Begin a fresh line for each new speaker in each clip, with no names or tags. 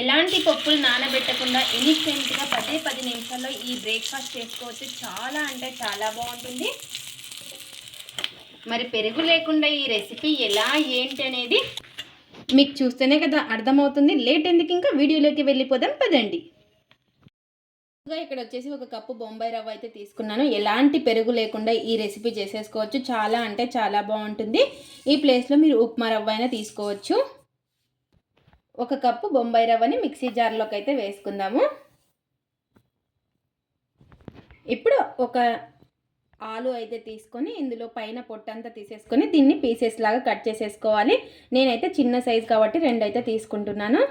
ఎలాంటి పప్పులు నానబెట్టకుండా ఇన్స్టెంట్గా పదే పది నిమిషాల్లో ఈ బ్రేక్ఫాస్ట్ చేసుకోవచ్చు. చాలా అంటే చాలా బాగుంటుంది. మరి పెరుగు లేకుండా ఈ రెసిపీ ఎలా ఏంటి అనేది మీకు చూస్తేనే కదా అర్థమవుతుంది. లేట్ ఎందుకు? ఇంకా వీడియోలోకి వెళ్ళిపోదాం. పదండి. ఇక్కడ వచ్చేసి ఒక కప్పు బొంబాయి రవ్వ అయితే తీసుకున్నాను. ఎలాంటి పెరుగు లేకుండా ఈ రెసిపీ చేసేసుకోవచ్చు. చాలా అంటే చాలా బాగుంటుంది. ఈ ప్లేస్లో మీరు ఉప్మా రవ్వ అయినా తీసుకోవచ్చు. ఒక కప్పు బొంబాయి రవ్వని మిక్సీ జార్లోకి అయితే వేసుకుందాము. ఇప్పుడు ఒక ఆలు అయితే తీసుకొని ఇందులో పైన పొట్టంతా తీసేసుకొని దీన్ని పీసెస్ లాగా కట్ చేసేసుకోవాలి. నేనైతే చిన్న సైజ్ కాబట్టి రెండు అయితే తీసుకుంటున్నాను.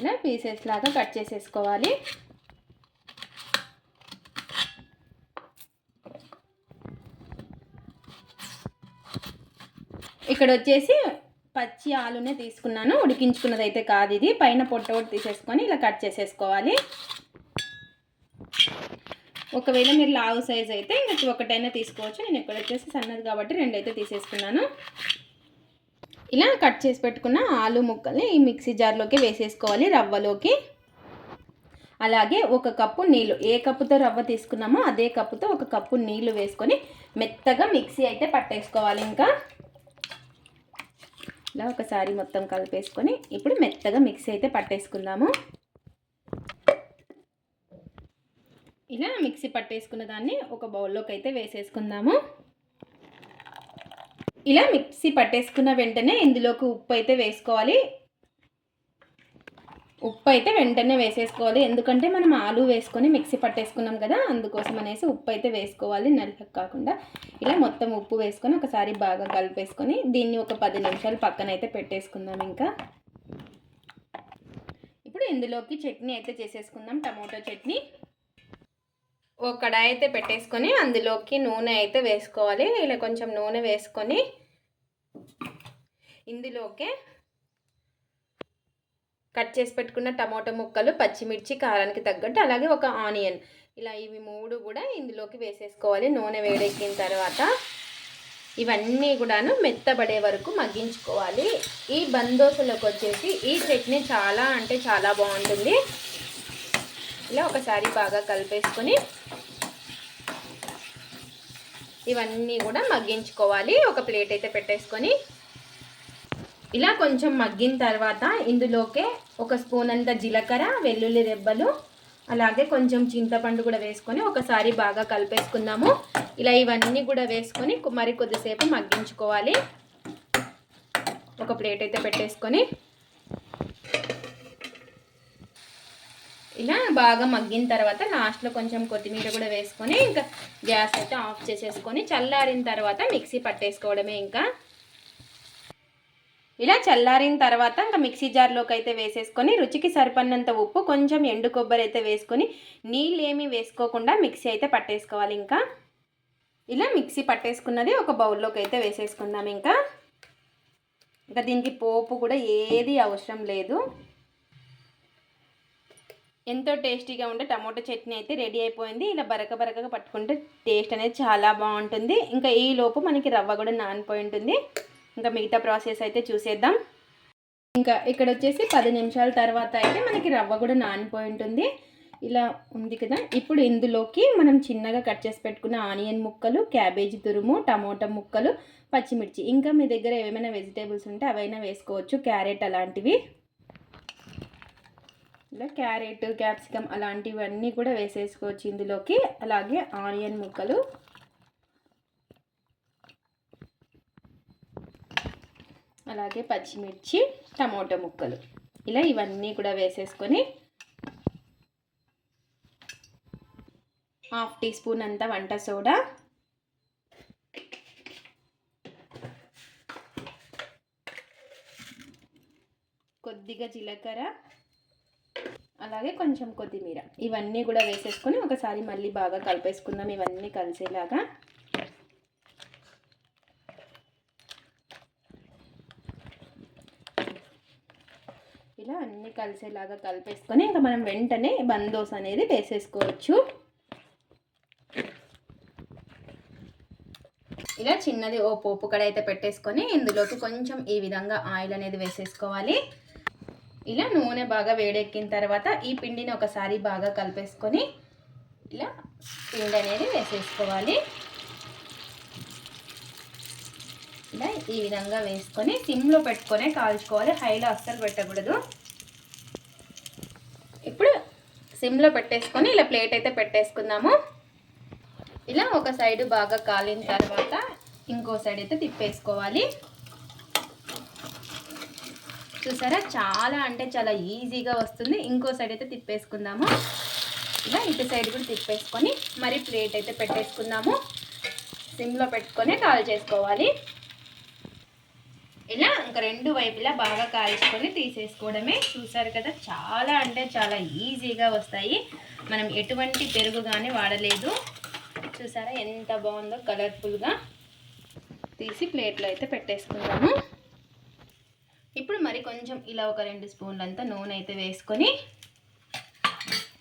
ఇలా పీసెస్ లాగా కట్ చేసేసుకోవాలి. ఇక్కడ వచ్చేసి పచ్చి ఆలునే తీసుకున్నాను. ఉడికించుకున్నది అయితే కాదు ఇది. పైన పొట్ట ఒకటి తీసేసుకొని ఇలా కట్ చేసేసుకోవాలి. ఒకవేళ మీరు లావు సైజ్ అయితే ఇంకా ఒకటైనా తీసుకోవచ్చు. నేను ఇక్కడ వచ్చేసి సన్నది కాబట్టి రెండు అయితే తీసేసుకున్నాను. ఇలా కట్ చేసి పెట్టుకున్న ఆలు ముక్కల్ని ఈ మిక్సీ జార్లోకి వేసేసుకోవాలి రవ్వలోకి. అలాగే ఒక కప్పు నీళ్ళు. ఏ కప్పుతో రవ్వ తీసుకున్నామో అదే కప్పుతో ఒక కప్పు నీళ్ళు వేసుకొని మెత్తగా మిక్సీ అయితే పట్టేసుకోవాలి ఇంకా. ఇలా ఒకసారి మొత్తం కలిపేసుకొని ఇప్పుడు మెత్తగా మిక్సీ అయితే పట్టేసుకుందాము. ఇలా మిక్సీ పట్టేసుకున్న దాన్ని ఒక బౌల్లోకి అయితే వేసేసుకుందాము. ఇలా మిక్సీ పట్టేసుకున్న వెంటనే ఇందులోకి ఉప్పు అయితే వేసుకోవాలి. ఉప్పు అయితే వెంటనే వేసేసుకోవాలి. ఎందుకంటే మనం ఆలు వేసుకొని మిక్సీ పట్టేసుకున్నాం కదా అందుకోసం అనేసి ఉప్పు అయితే వేసుకోవాలి నల్లకి కాకుండా. ఇలా మొత్తం ఉప్పు వేసుకొని ఒకసారి బాగా కలిపేసుకొని దీన్ని ఒక పది నిమిషాలు పక్కన అయితే పెట్టేసుకుందాం ఇంకా. ఇప్పుడు ఇందులోకి చట్నీ అయితే చేసేసుకుందాం. టమోటో చట్నీ ఒక కడాయి అయితే పెట్టేసుకొని అందులోకి నూనె అయితే వేసుకోవాలి. ఇలా కొంచెం నూనె వేసుకొని ఇందులోకే కట్ చేసి పెట్టుకున్న టమాటో ముక్కలు పచ్చిమిర్చి కారానికి తగ్గట్టు అలాగే ఒక ఆనియన్. ఇలా ఇవి మూడు కూడా ఇందులోకి వేసేసుకోవాలి. నూనె వేడెక్కిన తర్వాత ఇవన్నీ కూడాను మెత్తబడే వరకు మగ్గించుకోవాలి. ఈ బందోసలోకి వచ్చేసి ఈ చట్నీ చాలా అంటే చాలా బాగుంటుంది. ఇలా ఒకసారి బాగా కలిపేసుకొని ఇవన్నీ కూడా మగ్గించుకోవాలి. ఒక ప్లేట్ అయితే పెట్టేసుకొని ఇలా కొంచెం మగ్గిన తర్వాత ఇందులోకే ఒక స్పూన్ అంత జీలకర్ర వెల్లుల్లి రెబ్బలు అలాగే కొంచెం చింతపండు కూడా వేసుకొని ఒకసారి బాగా కలిపేసుకుందాము. ఇలా ఇవన్నీ కూడా వేసుకొని మరి కొద్దిసేపు మగ్గించుకోవాలి. ఒక ప్లేట్ అయితే పెట్టేసుకొని. ఇలా బాగా మగ్గిన తర్వాత లాస్ట్లో కొంచెం కొత్తిమీర కూడా వేసుకొని ఇంకా గ్యాస్ అయితే ఆఫ్ చేసేసుకొని చల్లారిన తర్వాత మిక్సీ పట్టేసుకోవడమే ఇంకా. ఇలా చల్లారిన తర్వాత ఇంకా మిక్సీ జార్లోకి అయితే వేసేసుకొని రుచికి సరిపడినంత ఉప్పు కొంచెం ఎండు కొబ్బరి అయితే వేసుకొని నీళ్ళు ఏమీ వేసుకోకుండా మిక్సీ అయితే పట్టేసుకోవాలి ఇంకా. ఇలా మిక్సీ పట్టేసుకున్నది ఒక బౌల్లోకి అయితే వేసేసుకుందాం ఇంకా. ఇంకా దీనికి పోపు కూడా ఏది అవసరం లేదు. ఎంతో టేస్టీగా ఉండే టమాటో చట్నీ అయితే రెడీ అయిపోయింది. ఇలా బరక బరకగా పట్టుకుంటే టేస్ట్ అనేది చాలా బాగుంటుంది. ఇంకా ఈ లోపు మనకి రవ్వ కూడా నానిపోయి ఉంటుంది. ఇంకా మిగతా ప్రాసెస్ అయితే చూసేద్దాం. ఇంకా ఇక్కడ వచ్చేసి పది నిమిషాల తర్వాత అయితే మనకి రవ్వ కూడా నానిపోయి ఉంటుంది. ఇలా ఉంది కదా. ఇప్పుడు ఇందులోకి మనం చిన్నగా కట్ చేసి పెట్టుకున్న ఆనియన్ ముక్కలు క్యాబేజీ తురుము టమోటా ముక్కలు పచ్చిమిర్చి. ఇంకా మీ దగ్గర ఏమైనా వెజిటేబుల్స్ ఉంటే అవైనా వేసుకోవచ్చు. క్యారెట్ అలాంటివి. ఇలా క్యారెట్ క్యాప్సికమ్ అలాంటివన్నీ కూడా వేసేసుకోవచ్చు ఇందులోకి. అలాగే ఆనియన్ ముక్కలు. అలాగే పచ్చిమిర్చి టమోటా ముక్కలు. ఇలా ఇవన్నీ కూడా వేసేసుకొని హాఫ్ టీ స్పూన్ అంత వంట సోడా. కొద్దిగా జీలకర్ర. అలాగే కొంచెం కొత్తిమీర. ఇవన్నీ కూడా వేసేసుకొని ఒకసారి మళ్ళీ బాగా కలిపేసుకుందాం. ఇవన్నీ కలిసేలాగా ఇలా అన్నీ కలిసేలాగా కలిపేసుకొని ఇంకా మనం వెంటనే బందోస్ అనేది వేసేసుకోవచ్చు. ఇలా ఇలా చిన్నది ఓ పోపు కడ అయితే పెట్టేసుకొని ఇందులోకి కొంచెం ఈ విధంగా ఆయిల్ అనేది వేసేసుకోవాలి. ఇలా నూనె బాగా వేడెక్కిన తర్వాత ఈ పిండిని ఒకసారి బాగా కలిపేసుకొని ఇలా పిండి అనేది వేసేసుకోవాలి. ఇలా ఈ విధంగా వేసుకొని సిమ్లో పెట్టుకొని కాల్చుకోవాలి. హైలో అస్సలు పెట్టకూడదు. ఇప్పుడు సిమ్లో పెట్టేసుకొని ఇలా ప్లేట్ అయితే పెట్టేసుకుందాము. ఇలా ఒక సైడు బాగా కాలిన తర్వాత ఇంకో సైడ్ అయితే తిప్పేసుకోవాలి. చూసారా? చాలా అంటే చాలా ఈజీగా వస్తుంది. ఇంకో సైడ్ అయితే తిప్పేసుకుందాము. ఇలా ఇటు సైడ్ కూడా తిప్పేసుకొని మరి ప్లేట్ అయితే పెట్టేసుకుందాము. సిమ్లో పెట్టుకొని కాల్ చేసుకోవాలి. ఇలా ఇంకా రెండు వైపులా బాగా కాల్చుకొని తీసేసుకోవడమే. చూసారు కదా చాలా అంటే చాలా ఈజీగా వస్తాయి. మనం ఎటువంటి పెరుగు కానీ వాడలేదు. చూసారా ఎంత బాగుందో కలర్ఫుల్గా తీసి ప్లేట్లో అయితే పెట్టేసుకుందాము. ఇప్పుడు మరి కొంచెం ఇలా ఒక రెండు స్పూన్లంతా నూనె అయితే వేసుకొని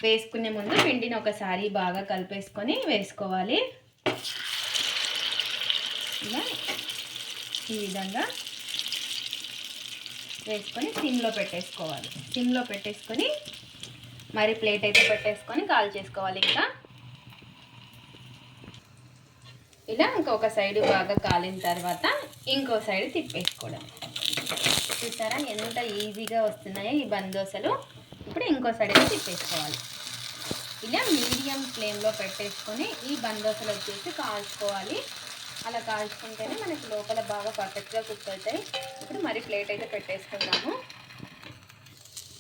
వేసుకునే ముందు పిండిని ఒకసారి బాగా కలిపేసుకొని వేసుకోవాలి. ఇలా ఈ విధంగా వేసుకొని సిమ్లో పెట్టేసుకోవాలి. సిమ్లో పెట్టేసుకొని మరి ప్లేట్ అయితే పెట్టేసుకొని కాల్ చేసుకోవాలి ఇంకా. ఇలా ఇంకొక సైడ్ బాగా కాలిన తర్వాత ఇంకో సైడ్ తిప్పేసుకోవడం. చూసారా ఎంత ఈజీగా వస్తున్నాయో ఈ బందోసలు ఇప్పుడు ఇంకో సైడ్ అయితే తిప్పేసుకోవాలి. ఇలా మీడియం ఫ్లేమ్లో పెట్టేసుకొని ఈ బందోసలు వచ్చేసి కాల్చుకోవాలి. అలా కాల్చుకుంటేనే మనకి లోపల బాగా పర్ఫెక్ట్గా కుక్ అవుతాయి. ఇప్పుడు మరి ప్లేట్ అయితే పెట్టేసుకుందాము.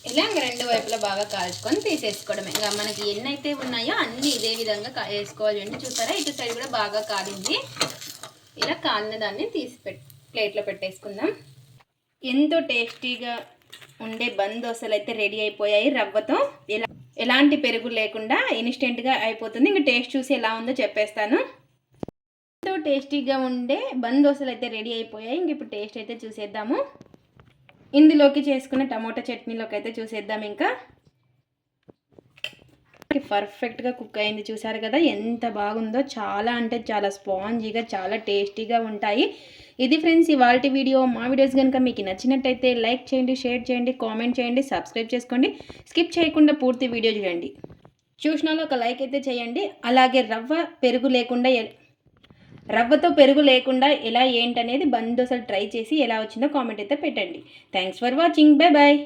ఇలా రెండు వైపులా బాగా కాల్చుకొని తీసేసుకోవడమే. ఇంకా మనకి ఎన్నైతే ఉన్నాయో అన్నీ ఇదే విధంగా వేసుకోవాలి అంటే చూసారా? ఇటు సైడ్ కూడా బాగా కాలింది. ఇలా కాలిన దాన్ని తీసి ప్లేట్లో పెట్టేసుకుందాం. ఎంతో టేస్టీగా ఉండే బంద్ దోశలు అయితే రెడీ అయిపోయాయి రవ్వతో. ఎలా ఎలాంటి పెరుగు లేకుండా ఇన్స్టెంట్గా అయిపోతుంది. ఇంకా టేస్ట్ చూసి ఎలా ఉందో చెప్పేస్తాను. ఎంతో టేస్టీగా ఉండే బంద్ దోశలు అయితే రెడీ అయిపోయాయి. ఇంక ఇప్పుడు టేస్ట్ అయితే చూసేద్దాము. ఇందులోకి చేసుకున్న టమోటా చట్నీలోకి అయితే చూసేద్దాం ఇంకా. పర్ఫెక్ట్గా కుక్ అయింది చూసారు కదా ఎంత బాగుందో. చాలా అంటే చాలా స్పాంజీగా చాలా టేస్టీగా ఉంటాయి. ఇది ఫ్రెండ్స్ ఇవాళ వీడియో. మా వీడియోస్ కనుక మీకు నచ్చినట్టయితే లైక్ చేయండి షేర్ చేయండి కామెంట్ చేయండి సబ్స్క్రైబ్ చేసుకోండి. స్కిప్ చేయకుండా పూర్తి వీడియో చూడండి. చూసినాలో ఒక లైక్ అయితే చేయండి. అలాగే రవ్వ పెరుగు లేకుండా రవ్వతో పెరుగు లేకుండా ఎలా ఏంటనేది బందోసలు ట్రై చేసి ఎలా వచ్చిందో కామెంట్ అయితే పెట్టండి. Thanks for watching bye bye